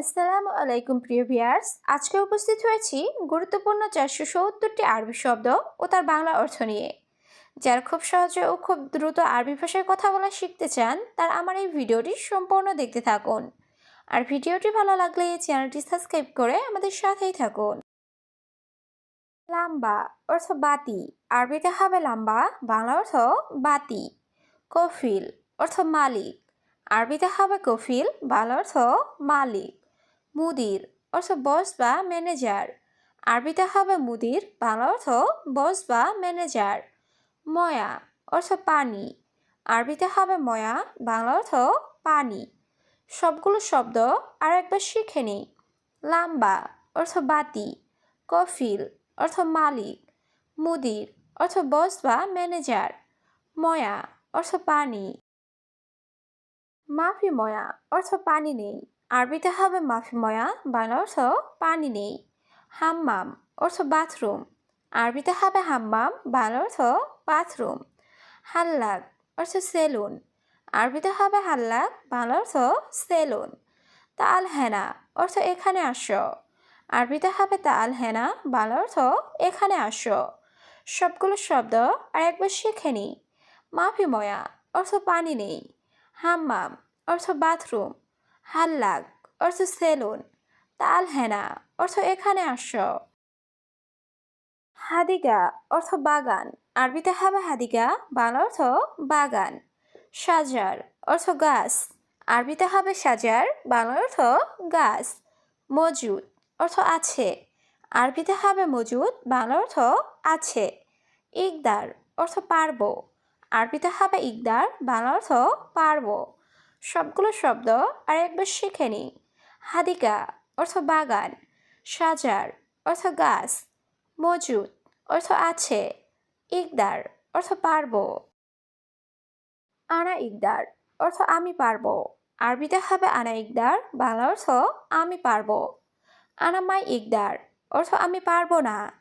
আসসালামু আলাইকুম, প্রিয় ভিয়ার্স আজকে উপস্থিত হয়েছি গুরুত্বপূর্ণ চারশো সত্তরটি আরবি শব্দ ও তার বাংলা অর্থ নিয়ে। যারা খুব সহজে ও খুব দ্রুত আরবি ভাষায় কথা বলা শিখতে চান, তার আমার এই ভিডিওটি সম্পূর্ণ দেখতে থাকুন। আর ভিডিওটি ভালো লাগলে এই চ্যানেলটি সাবস্ক্রাইব করে আমাদের সাথেই থাকুন। লাম্বা অর্থ বাতি, আরবিতে হবে লাম্বা, বাংলা অর্থ বাতি। কফিল অর্থ মালিক, আরবিতে হবে কফিল, বাংলা অর্থ মালিক। মুদির, অর্থ বস বা ম্যানেজার। আরবিতে হবে মুদির, বাংলা অর্থ বস বা ম্যানেজার। ময়া, অর্থ পানি। আরবিতে হবে ময়া, বাংলা অর্থ পানি। সবগুলো শব্দ আর একবার শিখে নেই লাম্বা, অর্থ বাতি। কফিল, অর্থ মালিক। মুদির, অর্থ বস বা ম্যানেজার। ময়া, অর্থ পানি। মাফি ময়া, অর্থ পানি নেই। আরবিতে হবে মাফি ময়া বাংলা অর্থ পানি নেই হাম্মাম অর্থ বাথরুম আরবিতে হবে হাম্মাম বাংলা অর্থ বাথরুম হাল্লাক অর্থ সেলুন আরবিতে হবে হাল্লাক বাংলা অর্থ সেলুন তাল হেনা অর্থ এখানে আসো আরবিতে হবে তাল হেনা বাংলা অর্থ এখানে আসো সবগুলো শব্দ আর একবার শিখে নিই মাফি ময়া অর্থ পানি নেই হাম্মাম অর্থ বাথরুম হাল্লাক, অর্থ সেলুন। তাল হেনা, অর্থ এখানে আসো। হাদিগা, অর্থ বাগান। আরবিতে হবে হাদিগা বাংলা অর্থ বাগান। সাজার, অর্থ গাছ। আরবিতে হবে সাজার বাংলা অর্থ গাছ। মজুদ, অর্থ আছে। আরবিতে হবে মজুদ বাংলা অর্থ আছে। ইকদার, অর্থ পারব। আরবিতে হবে ইকদার বাংলা অর্থ পারব। সবগুলো শব্দ আর একবার শিখে নিই। হাদিকা অর্থ বাগান, সাজার অর্থ গাছ, মজুদ অর্থ আছে, ইকদার অর্থ পারব। আনা ইকদার অর্থ আমি পারব। আরবিতে হবে আনা ইকদার, বাংলা অর্থ আমি পারব। আনামাই ইকদার অর্থ আমি পারব না।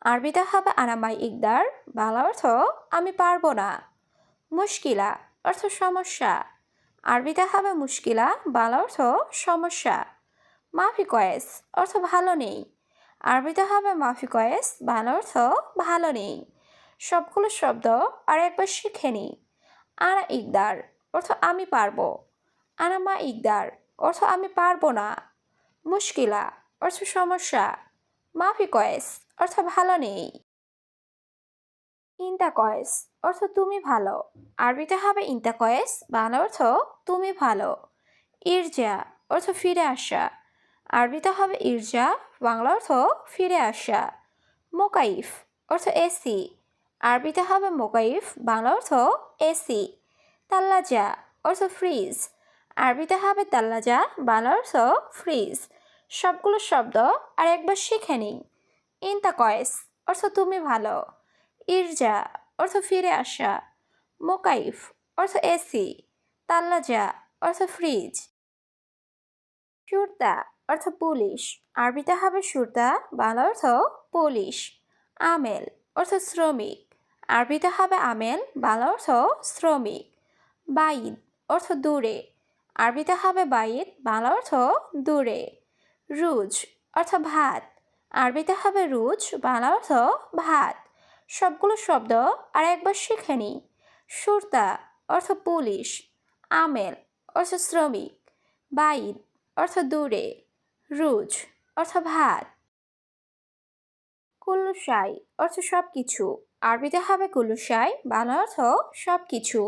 আরবিতে হবে আনামাই ইকদার, বাংলা অর্থ আমি পারব না। মুশকিলা অর্থ সমস্যা। আরবিতে হবে মুশকিলা বাল অর্থ সমস্যা। মাফি কয়েস অর্থ ভালো নেই। আরবিতে হবে মাফি কয়েস, বাল অর্থ ভালো নেই। সবগুলো শব্দ আর একবার শিখে নিই আনা ইকদার অর্থ আমি পারব। আনামা ইকদার অর্থ আমি পারব না। মুশকিলা অর্থ সমস্যা। মাফি কয়েস অর্থ ভালো নেই। ইন্তা কয়েস অর্থ তুমি ভালো। আরবিতে হবে ইন্তা কয়েস বাংলা অর্থ তুমি ভালো। ইরজা, অর্থ ফিরে আসা। আরবিতে হবে ইরজা, বাংলা অর্থ ফিরে আসা। মোকাইফ, অর্থ এসি। আরবিতে হবে মোকাইফ, বাংলা অর্থ এসি। তাল্লাজা, অর্থ ফ্রিজ। আরবিতে হবে তাল্লাজা, বাংলা অর্থ ফ্রিজ। সবগুলো শব্দ আর একবার শিখে নিই। ইন্তা কয়েস অর্থ তুমি ভালো। ইরজা, অর্থ ফিরে আসা। মোকাইফ, অর্থ এসি। তাল্লাজা, অর্থ ফ্রিজ। সুরতা, অর্থ পুলিশ। আরবিতে হবে সুরতা, বাংলা অর্থ পুলিশ। আমেল, অর্থ শ্রমিক। আরবিতে হবে আমেল, বাংলা অর্থ শ্রমিক। বাইদ, অর্থ দূরে। আরবিতে হবে বাইদ, বাংলা অর্থ দূরে। রুজ, অর্থ ভাত। আরবিতে হবে রুজ, বাংলা অর্থ ভাত। সবগুলো শব্দ আর একবার শিখে নিই। সুরতা অর্থ পুলিশ, আমেল অর্থ শ্রমিক, বাইদ অর্থ দূরে, রুজ অর্থ ভাত কুলুসাই অর্থ সব কিছু আরবিতে হবে কুলুসাই, বাংলা অর্থ সব কিছু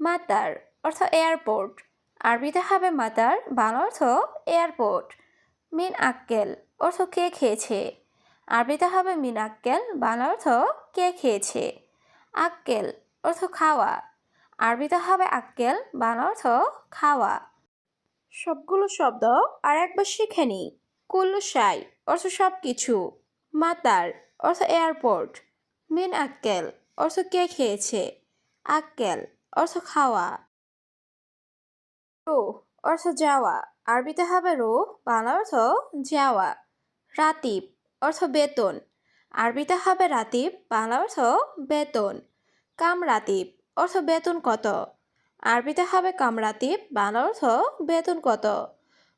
মাতার অর্থ এয়ারপোর্ট, আরবিতে হবে মাতার, বাংলা অর্থ এয়ারপোর্ট। মিন আক্কেল অর্থ কে খেয়েছে। আরবিতে হবে মিন। আক্কেল বাংলা অর্থ কে খেয়েছে? আক্কেল অর্থ খাওয়া। আরবিতে হবে আক্কেল বাংলা অর্থ খাওয়া। সবগুলো শব্দ আর একবার শিখে নিই। কুল্লুসাই অর্থ সব কিছু মাতার অর্থ এয়ারপোর্ট। মিন আক্কেল অর্থ কে খেয়েছে? আক্কেল অর্থ খাওয়া। রো অর্থ যাওয়া। আরবিতে হবে রো বাংলা অর্থ যাওয়া। রাতিব অর্থ বেতন। আরবিতে হবে রাতিব, বাংলা অর্থ বেতন। কামরাতিব অর্থ বেতন কত? আরবিতে হবে কামরাতিব বাংলা অর্থ বেতন কত?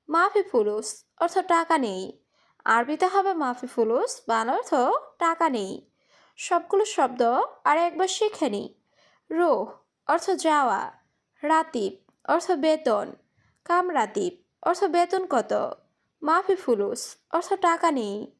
মাফি ফুলুস, অর্থ টাকা নেই। আরবিতে হবে মাফি ফুলুস, বাংলা অর্থ টাকা নেই। সবগুলো শব্দ আর একবার শিখে নিই রোহ, অর্থ যাওয়া। রাতিব, অর্থ বেতন। কামরাতিব অর্থ বেতন কত? মাফি ফুলুস, অর্থ টাকা নেই।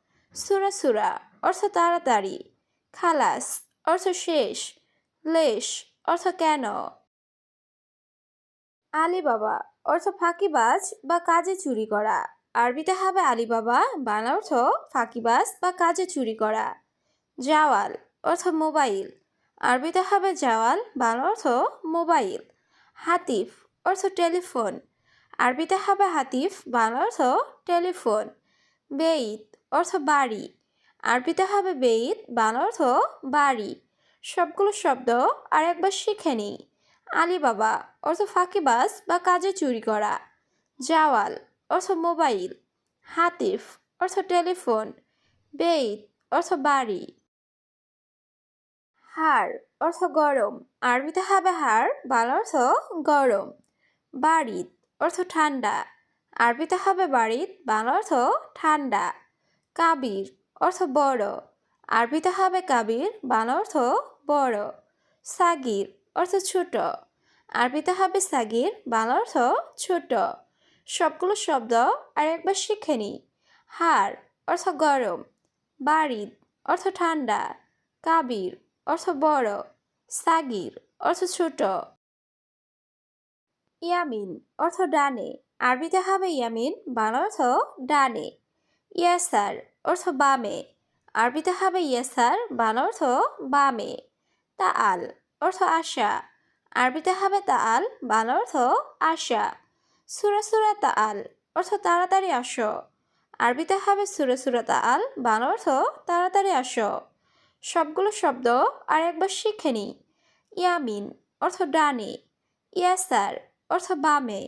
সুরা সুরা, অর্থ তাড়াতাড়ি। খালাস, অর্থ শেষ। লেশ, অর্থ কেন? আলিবাবা, অর্থ ফাঁকিবাজ বা কাজে চুরি করা। আরবিতে হবে আলিবাবা, বাংলা অর্থ ফাঁকিবাজ বা কাজে চুরি করা। জাওয়াল, অর্থ মোবাইল। আরবিতে হবে জাওয়াল, বাংলা অর্থ মোবাইল। হাতিফ, অর্থ টেলিফোন। আরবিতে হবে হাতিফ, বাংলা অর্থ টেলিফোন। বেইত অর্থ বাড়ি। আরবিতে হবে বেইত বাংলা অর্থ বাড়ি। সবগুলো শব্দ আর একবার শিখে নিই। আলিবাবা, অর্থ ফাঁকিবাজ বা কাজে চুরি করা। জাওয়াল, অর্থ মোবাইল। হাতিফ, অর্থ টেলিফোন। বেইত অর্থ বাড়ি। হাড় অর্থ গরম। আরবিতে হবে হাড় বাংলা অর্থ গরম। বাড়িত অর্থ ঠান্ডা। আরবিতে হবে বাড়িত বাংলা অর্থ ঠান্ডা। কাবির অর্থ বড়। আরবিতে হবে কাবির বাংলা অর্থ বড়। সাগির অর্থ ছোট। আরবিতে হবে সাগির বাংলা অর্থ ছোট। সবগুলো শব্দ আর একবার শিখে নিই। হাড় অর্থ গরম। বাড়িদ অর্থ ঠান্ডা। কাবির অর্থ বড়। সাগির অর্থ ছোট। ইয়ামিন অর্থ ডানে। আরবিতে হবে ইয়ামিন বাংলা অর্থ ডানে। ইয়াসার অর্থ বামে আরবিতে হবে ইয়াসার বাংলা অর্থ বামে তা আল অর্থ আশা। আরবিতে হবে তা আল বাংলা অর্থ আশা। সুরা সুরা তা আল অর্থ তাড়াতাড়ি আসো। আরবিতে হবে সুরা সুরা তা আল বাংলা অর্থ তাড়াতাড়ি আসো। সবগুলো শব্দ আর একবার শিখে নি। ইয়ামিন অর্থ ডানে। ইয়াসার অর্থ বামে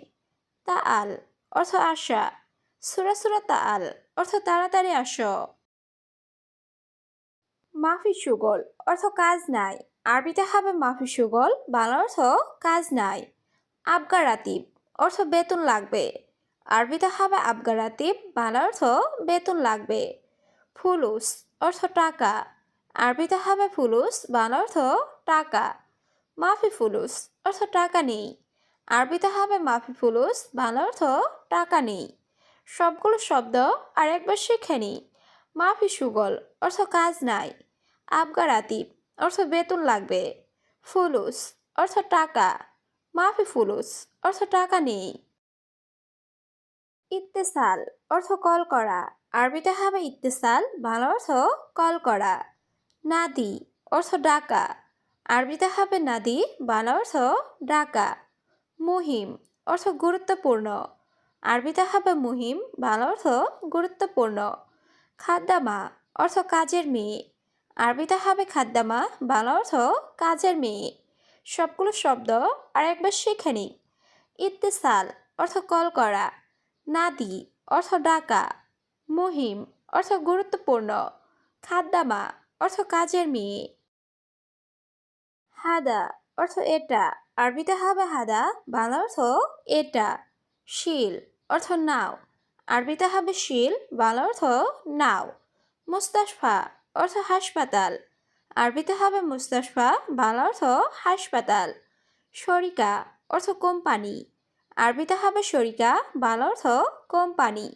তা আল অর্থ আশা। সুরা সুরা তাল, অর্থ তাড়াতাড়ি আসো। মাফি সুগল, অর্থ কাজ নাই। আরবিতে হবে মাফি সুগল, বাংলা অর্থ কাজ নাই। আবগারাতিব অর্থ বেতন লাগবে। আরবিতে হবে আবগারাতিব বাংলা অর্থ বেতন লাগবে। ফুলুস, অর্থ টাকা। আরবিতে হবে ফুলুস, বাংলা অর্থ টাকা। মাফি ফুলুস, অর্থ টাকা নেই। আরবিতে হবে মাফি ফুলুস, বাংলা অর্থ টাকা নেই। সবগুলো শব্দ আর একবার শিখে নিই মাফি সুগল, অর্থ কাজ নাই। আবগারাতিব অর্থ বেতন লাগবে। ফুলুস, অর্থ টাকা। মাফি ফুলুস, অর্থ টাকা নেই। ইত্তেসাল, অর্থ কল করা। আরবিতে হবে ইত্তেসাল বাংলা অর্থ কল করা। নাদি, অর্থ ডাকা। আরবিতে হবে নাদি বাংলা অর্থ ডাকা। মুহিম, অর্থ গুরুত্বপূর্ণ। আরবিতে হবে মুহিম, বাংলা অর্থ গুরুত্বপূর্ণ। খাদ্দামা অর্থ কাজের মেয়ে। আরবিতে হবে খাদ্দামা, বাংলা অর্থ কাজের মেয়ে। সবগুলো শব্দ আর একবার শিখে নিই। ইত্তেসাল অর্থ কল করা। নাদি অর্থ ডাকা। মুহিম অর্থ গুরুত্বপূর্ণ। খাদ্দামা অর্থ কাজের মেয়ে। হাদা অর্থ এটা। আরবিতে হবে হাদা, বাংলা অর্থ এটা। শিল অর্থ নাও। আরবিতে হবে শিল, বাংলা অর্থ নাও। মুস্তাশফা অর্থ হাসপাতাল। আরবিতে হবে মুস্তাশফা, বাংলা অর্থ হাসপাতাল। শরিকা অর্থ কোম্পানি। আরবিতে হবে শরিকা বাংলা অর্থ কোম্পানি।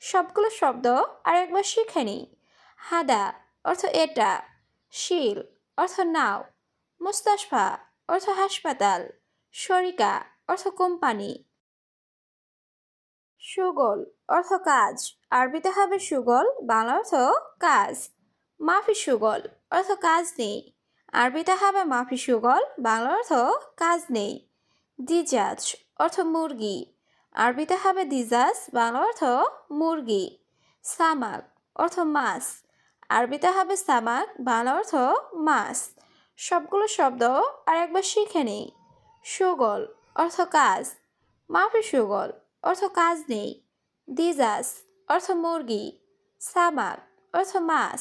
সবগুলো শব্দ আর একবার শিখে নিই। হাদা অর্থ এটা। শিল অর্থ নাও। মুস্তাশফা অর্থ হাসপাতাল। শরিকা অর্থ কোম্পানি। সুগল অর্থ কাজ। আরবিতে হবে সুগল, বাংলা অর্থ কাজ। মাফি সুগল অর্থ কাজ নেই। আরবিতে হবে মাফি সুগল, বাংলা অর্থ কাজ নেই। দিজাজ অর্থ মুরগি। আরবিতে হবে দিজাস বাংলা অর্থ মুরগি। সামাক অর্থ মাছ। আরবিতে হবে সামাক, বাংলা অর্থ মাছ। সবগুলো শব্দ আর একবার শিখে নেই। সুগল অর্থ কাজ। মাফি সুগল অর্থ কাজ নেই। দিজাস অর্থ মুরগি। সামাক অর্থ মাছ।